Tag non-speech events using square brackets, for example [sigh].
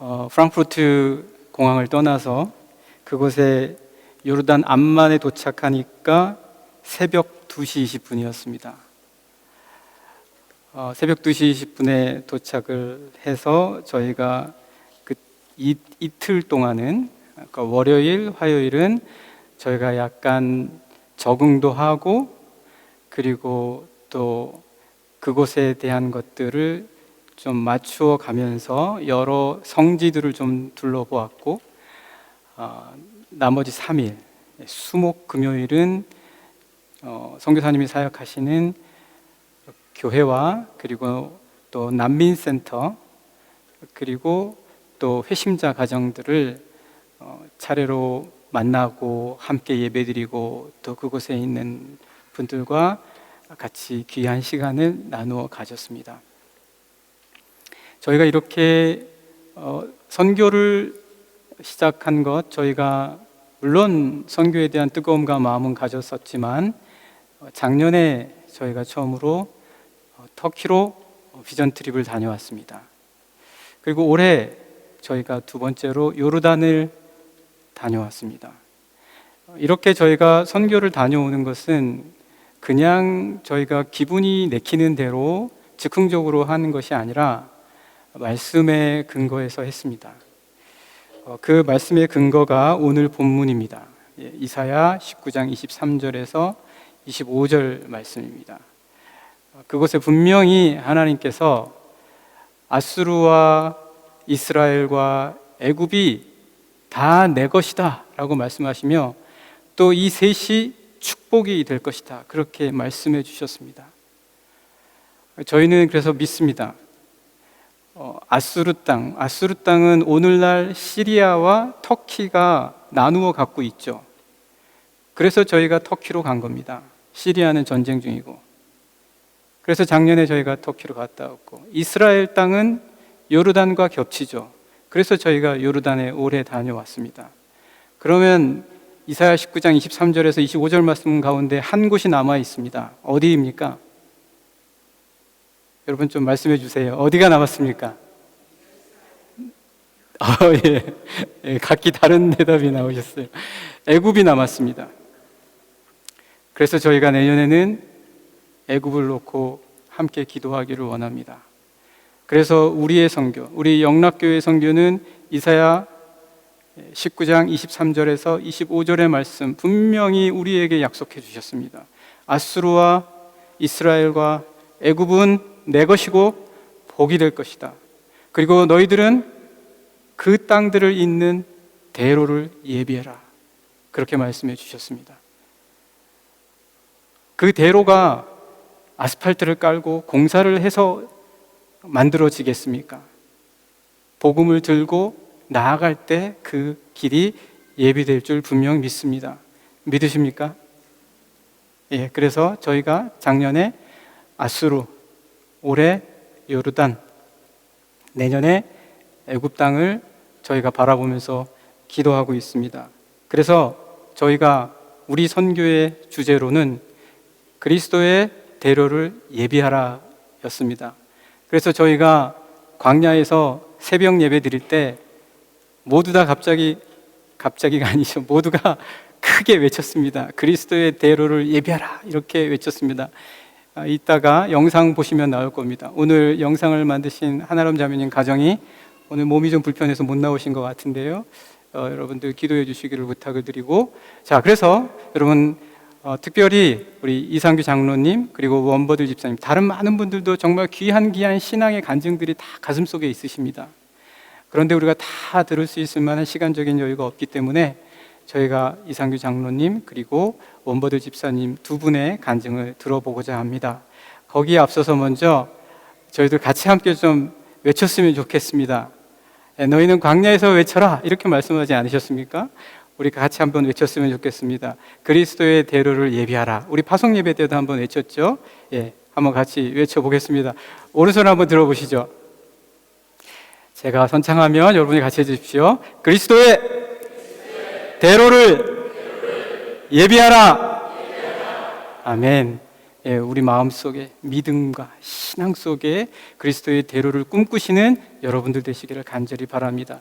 어, 프랑크푸르트 공항을 떠나서 그곳에 요르단 암만에 도착하니까 새벽 2시 20분이었습니다. 어, 새벽 2시 20분에 도착을 해서 저희가 그 이, 이틀 동안은 그러니까 월요일, 화요일은 저희가 약간 적응도 하고 그리고 또 그곳에 대한 것들을 좀 맞추어 가면서 여러 성지들을 좀 둘러보았고 어, 나머지 3일 수목 금요일은 어, 선교사님이 사역하시는 교회와 그리고 또 난민센터 그리고 또 회심자 가정들을 어, 차례로 만나고 함께 예배드리고 또 그곳에 있는 분들과 같이 귀한 시간을 나누어 가졌습니다. 저희가 이렇게 어, 선교를 시작한 것 저희가 물론 선교에 대한 뜨거움과 마음은 가졌었지만 어, 작년에 저희가 처음으로 어, 터키로 비전 트립을 다녀왔습니다. 그리고 올해 저희가 두 번째로 요르단을 다녀왔습니다. 어, 이렇게 저희가 선교를 다녀오는 것은 그냥 저희가 기분이 내키는 대로 즉흥적으로 하는 것이 아니라 말씀의 근거에서 했습니다. 어, 그 말씀의 근거가 오늘 본문입니다. 예, 이사야 19장 23절에서 25절 말씀입니다. 어, 그곳에 분명히 하나님께서 아수르와 이스라엘과 애굽이 다 내 것이다라고 말씀하시며 또 이 셋이 축복이 될 것이다 그렇게 말씀해 주셨습니다. 저희는 그래서 믿습니다. 어, 아수르 땅, 아수르 땅은 오늘날 시리아와 터키가 나누어 갖고 있죠. 그래서 저희가 터키로 간 겁니다. 시리아는 전쟁 중이고. 그래서 작년에 저희가 터키로 갔다 왔고, 이스라엘 땅은 요르단과 겹치죠. 그래서 저희가 요르단에 오래 다녀왔습니다. 그러면 이사야 19장 23절에서 25절 말씀 가운데 한 곳이 남아 있습니다. 어디입니까? 여러분 좀 말씀해 주세요. 어디가 남았습니까? 아, 예. 예, 각기 다른 대답이 나오셨어요. 애굽이 남았습니다. 그래서 저희가 내년에는 애굽을 놓고 함께 기도하기를 원합니다. 그래서 우리의 선교, 우리 영락교회 선교는 이사야 19장 23절에서 25절의 말씀 분명히 우리에게 약속해 주셨습니다. 아수르와 이스라엘과 애굽은 내 것이고 복이 될 것이다. 그리고 너희들은 그 땅들을 잇는 대로를 예비해라. 그렇게 말씀해 주셨습니다. 그 대로가 아스팔트를 깔고 공사를 해서 만들어지겠습니까? 복음을 들고 나아갈 때 그 길이 예비될 줄 분명 믿습니다. 믿으십니까? 예, 그래서 저희가 작년에 아수르, 올해 요르단, 내년에 애굽 땅을 저희가 바라보면서 기도하고 있습니다. 그래서 저희가 우리 선교의 주제로는 그리스도의 대로를 예비하라 였습니다. 그래서 저희가 광야에서 새벽 예배 드릴 때 모두 다 갑자기 갑자기가 [laughs] 아니죠. 모두가 크게 외쳤습니다. 그리스도의 대로를 예비하라 이렇게 외쳤습니다. 아, 이따가 영상 보시면 나올 겁니다. 오늘 영상을 만드신 하나람 자매님 가정이 오늘 몸이 좀 불편해서 못 나오신 것 같은데요. 어, 여러분들 기도해 주시기를 부탁을 드리고 자 그래서 여러분 어, 특별히 우리 이상규 장로님 그리고 원버들 집사님 다른 많은 분들도 정말 귀한 귀한 신앙의 간증들이 다 가슴 속에 있으십니다. 그런데 우리가 다 들을 수 있을 만한 시간적인 여유가 없기 때문에 저희가 이상규 장로님 그리고 원버들 집사님 두 분의 간증을 들어보고자 합니다. 거기에 앞서서 먼저 저희들 같이 함께 좀 외쳤으면 좋겠습니다. 예, 너희는 광야에서 외쳐라 이렇게 말씀하지 않으셨습니까? 우리 같이 한번 외쳤으면 좋겠습니다. 그리스도의 대로를 예비하라. 우리 파송 예배 때도 한번 외쳤죠. 예, 한번 같이 외쳐보겠습니다. 오른손 한번 들어보시죠. 제가 선창하면 여러분이 같이 해주십시오. 그리스도의 대로를 예비하라. 아멘. 예, 우리 마음 속에 믿음과 신앙 속에 그리스도의 대로를 꿈꾸시는 여러분들 되시기를 간절히 바랍니다.